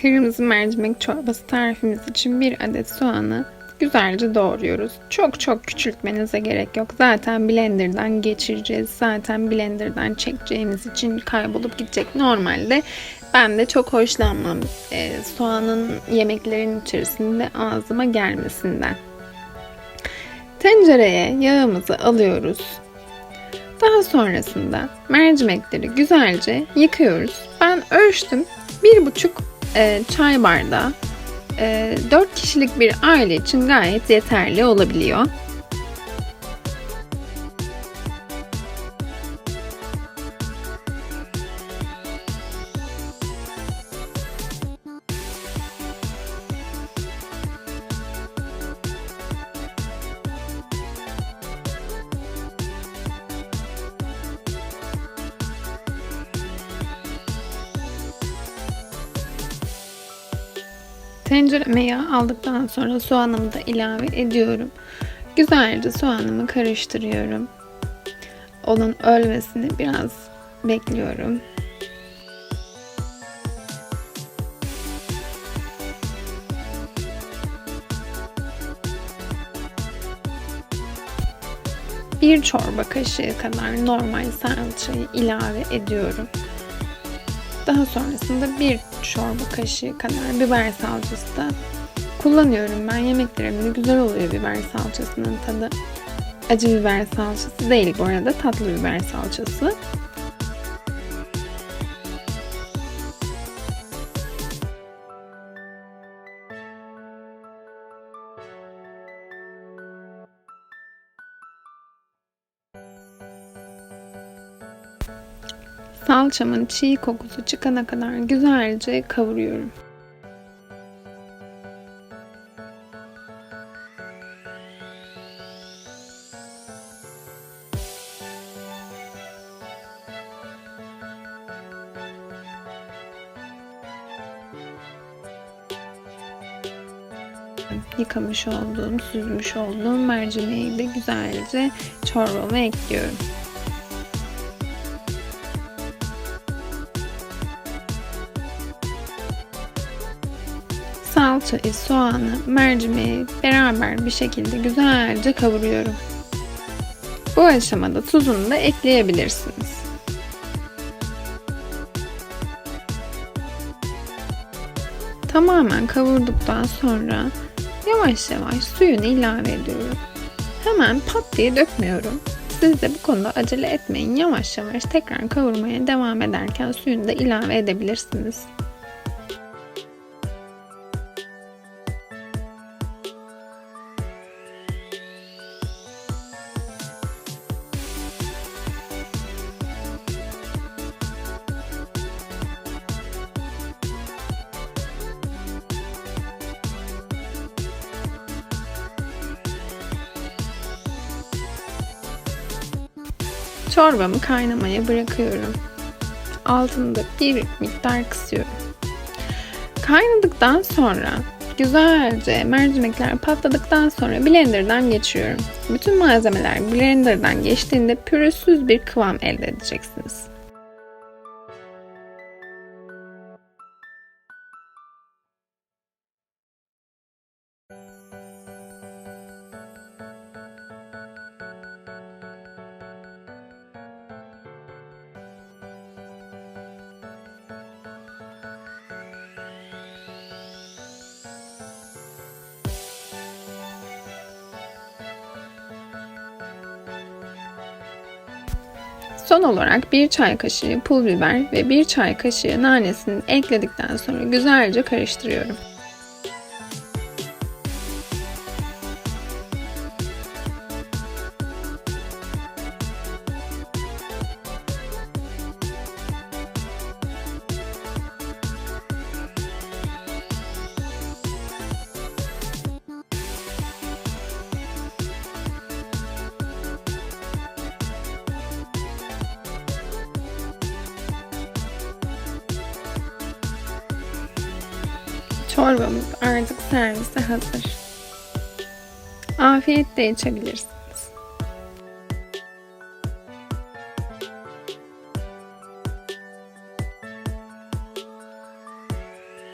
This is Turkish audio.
Kırmızı mercimek çorbası tarifimiz için bir adet soğanı güzelce doğruyoruz. Çok çok küçültmenize gerek yok. Zaten blenderdan geçireceğiz. Zaten blenderdan çekeceğimiz için kaybolup gidecek. Normalde ben de çok hoşlanmam e, soğanın yemeklerin içerisinde ağzıma gelmesinden. Tencereye yağımızı alıyoruz. Daha sonrasında mercimekleri güzelce yıkıyoruz. Ben ölçtüm. Bir buçuk e, çay bardağı e, 4 kişilik bir aile için gayet yeterli olabiliyor. Tencereme yağ aldıktan sonra soğanımı da ilave ediyorum. Güzelce soğanımı karıştırıyorum. Onun ölmesini biraz bekliyorum. Bir çorba kaşığı kadar normal salçayı ilave ediyorum. Daha sonrasında bir çorba kaşığı kadar biber salçası da kullanıyorum. Ben yemeklerimde güzel oluyor biber salçasının tadı. Acı biber salçası değil bu arada tatlı biber salçası. Salçamın çiğ kokusu çıkana kadar güzelce kavuruyorum. Yıkamış olduğum, süzmüş olduğum mercimeği de güzelce çorbama ekliyorum. Salçayı, soğanı, mercimeği beraber bir şekilde güzelce kavuruyorum. Bu aşamada tuzunu da ekleyebilirsiniz. Tamamen kavurduktan sonra yavaş yavaş suyunu ilave ediyorum. Hemen pat diye dökmüyorum. Siz de bu konuda acele etmeyin. Yavaş yavaş tekrar kavurmaya devam ederken suyunu da ilave edebilirsiniz. Çorbamı kaynamaya bırakıyorum. Altını da bir miktar kısıyorum. Kaynadıktan sonra güzelce mercimekler patladıktan sonra blenderdan geçiyorum. Bütün malzemeler blenderdan geçtiğinde pürüzsüz bir kıvam elde edeceksiniz. Son olarak bir çay kaşığı pul biber ve bir çay kaşığı nanesini ekledikten sonra güzelce karıştırıyorum. Çorbamız artık servise hazır. Afiyetle içebilirsiniz.